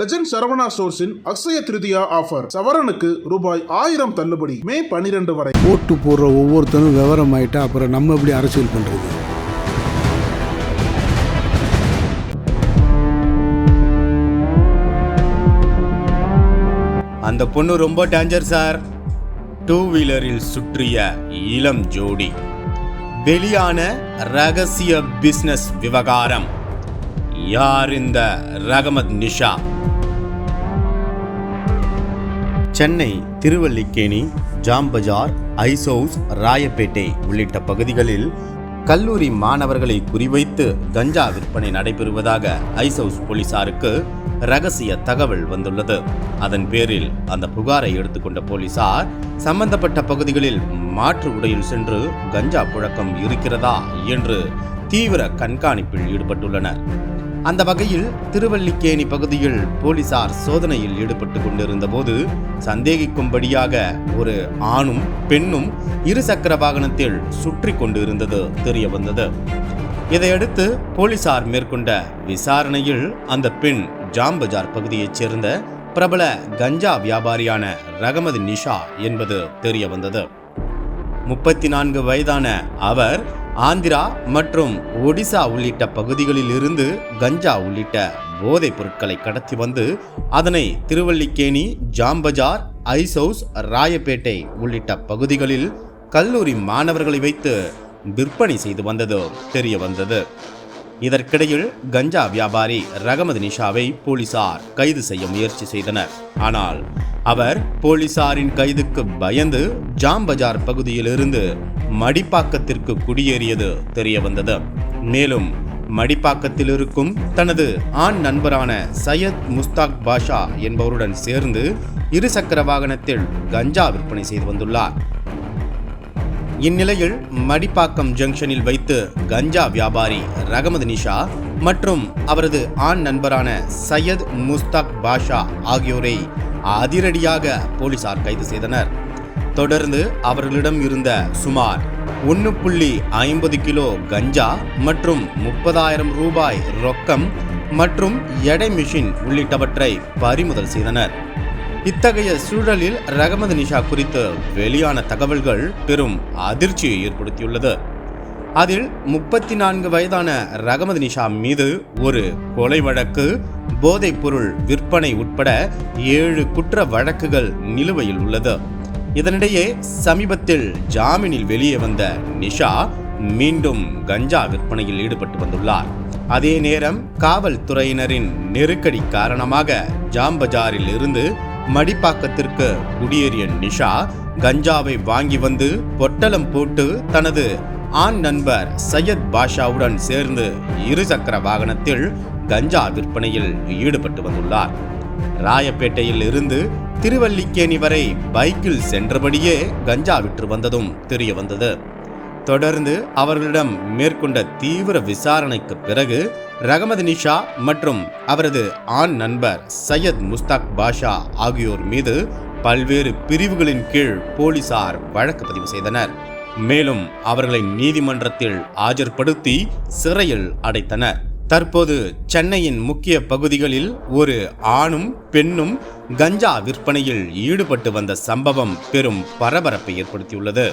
Legend Saravana ஸ்டோர்ஸின் Akshaya Tritiya offer சவரனுக்கு ரூபாய் ஆயிரம் தள்ளுபடி. மே பனிரெண்டு வரை. ஓட்டு போடுற ஒவ்வொருத்தரும் விவரம் ஆயிட்டா அப்புறம் நம்ம எப்படி அரசியல் பண்றது? அந்த பொண்ணு ரொம்ப டேஞ்சர் சார் டூ வீலரில் சுற்றிய இளம் ஜோடி. வெளியான ரகசிய பிசினஸ் விவகாரம். யார் இந்த ரகமத் நிஷா? சென்னை திருவல்லிக்கேணி ஜாம்பஜார் ஐசோஸ் ராயப்பேட்டை உள்ளிட்ட பகுதிகளில் கல்லூரி மாணவர்களை குறிவைத்து கஞ்சா விற்பனை நடைபெறுவதாக ஐசௌஸ் போலீசாருக்கு ரகசிய தகவல் வந்துள்ளது. அதன் பேரில் அந்த புகாரை எடுத்துக்கொண்ட போலீசார் சம்பந்தப்பட்ட பகுதிகளில் மாற்று உடையில் சென்று கஞ்சா புழக்கம் இருக்கிறதா என்று தீவிர கண்காணிப்பில் ஈடுபட்டுள்ளனர். அந்த வகையில் திருவல்லிக்கேணி பகுதியில் போலீசார் சோதனையில் ஈடுபட்டு கொண்டிருந்த போது சந்தேகிக்கும்படியாக ஒரு ஆணும் பெண்ணும் இருசக்கர வாகனத்தில் சுற்றி கொண்டு இருந்தது தெரிய வந்தது. இதையடுத்து போலீசார் மேற்கொண்ட விசாரணையில் அந்த பெண் ஜாம்பஜார் பகுதியைச் சேர்ந்த பிரபல கஞ்சா வியாபாரியான ரகமது நிஷா என்பது தெரிய வந்தது. முப்பத்தி நான்கு வயதான அவர் ஆந்திரா மற்றும் ஒடிசா உள்ளிட்ட பகுதிகளில் இருந்து கஞ்சா உள்ளிட்ட போதைப் பொருட்களை கடத்தி வந்து அதனை திருவல்லிக்கேணி ஜாம்பஜார் ஐசவுஸ் ராயப்பேட்டை உள்ளிட்ட பகுதிகளில் கல்லூரி மாணவர்களை வைத்து விற்பனை செய்து வந்தது தெரிய வந்தது. இதற்கிடையில் கஞ்சா வியாபாரி ரகமது நிஷாவை போலீசார் கைது செய்ய முயற்சி செய்தனர். ஆனால் அவர் போலீசாரின் கைதுக்கு பயந்து ஜாம் பஜார் பகுதியிலிருந்து மடிப்பாக்கத்திற்கு குடியேறியது தெரிய வந்தது மேலும் மடிப்பாக்கத்தில் இருக்கும் தனது ஆண் நண்பரான சையத் முஸ்தாக் பாஷா என்பவருடன் சேர்ந்து இருசக்கர வாகனத்தில் கஞ்சா விற்பனை செய்து வந்துள்ளார். இந்நிலையில் மடிப்பாக்கம் ஜங்ஷனில் வைத்து கஞ்சா வியாபாரி ரகமது நிஷா மற்றும் அவரது ஆண் நண்பரான சையத் முஸ்தாக் பாஷா ஆகியோரை அதிரடியாக போலீசார் கைது செய்தனர். தொடர்ந்து அவர்களிடம் இருந்த சுமார் ஒன்று புள்ளி ஐம்பது கிலோ கஞ்சா மற்றும் முப்பதாயிரம் ரூபாய் ரொக்கம் மற்றும் எடை மிஷின் உள்ளிட்டவற்றை பறிமுதல் செய்தனர். இத்தகைய சூழலில் ரகமது நிஷா குறித்து வெளியான தகவல்கள் பெரும் அதிர்ச்சியை ஏற்படுத்தியுள்ளது. அதில் முப்பத்தி நான்கு வயதான ரகமது நிஷா மீது ஒரு கொலை வழக்கு போதைப் பொருள் விற்பனை உட்பட ஏழு குற்ற வழக்குகள் நிலுவையில் உள்ளது. இதனிடையே சமீபத்தில் ஜாமீனில் வெளியே வந்த நிஷா மீண்டும் கஞ்சா விற்பனையில் ஈடுபட்டு வந்துள்ளார். அதே நேரம் காவல்துறையினரின் நெருக்கடி காரணமாக ஜாம்பஜாரில் இருந்து மடிப்பாக்கத்திற்கு குடியேறிய நிஷா கஞ்சாவை வாங்கி வந்து பொட்டலம் போட்டு தனது ஆண் நண்பர் சையத் பாஷாவுடன் சேர்ந்து இருசக்கர வாகனத்தில் கஞ்சா விற்பனையில் ஈடுபட்டு வந்துள்ளார். ராயப்பேட்டையில் இருந்து திருவல்லிக்கேணி வரை பைக்கில் சென்றபடியே கஞ்சா விற்று வந்ததும் தெரிய வந்தது. தொடர்ந்து அவர்களிடம் மேற்கொண்ட தீவிர விசாரணைக்கு பிறகு ரகமது நிஷா மற்றும் அவரது ஆண் நண்பர் சையத் முஸ்தாக் பாஷா ஆகியோர் மீது பல்வேறு பிரிவுகளின் கீழ் போலீசார் வழக்கு பதிவு செய்தனர். மேலும் அவர்களை நீதிமன்றத்தில் ஆஜர்படுத்தி சிறையில் அடைத்தனர். தற்போது சென்னையின் முக்கிய பகுதிகளில் ஒரு ஆணும் பெண்ணும் கஞ்சா விற்பனையில் ஈடுபட்டு வந்த சம்பவம் பெரும் பரபரப்பை ஏற்படுத்தியுள்ளது.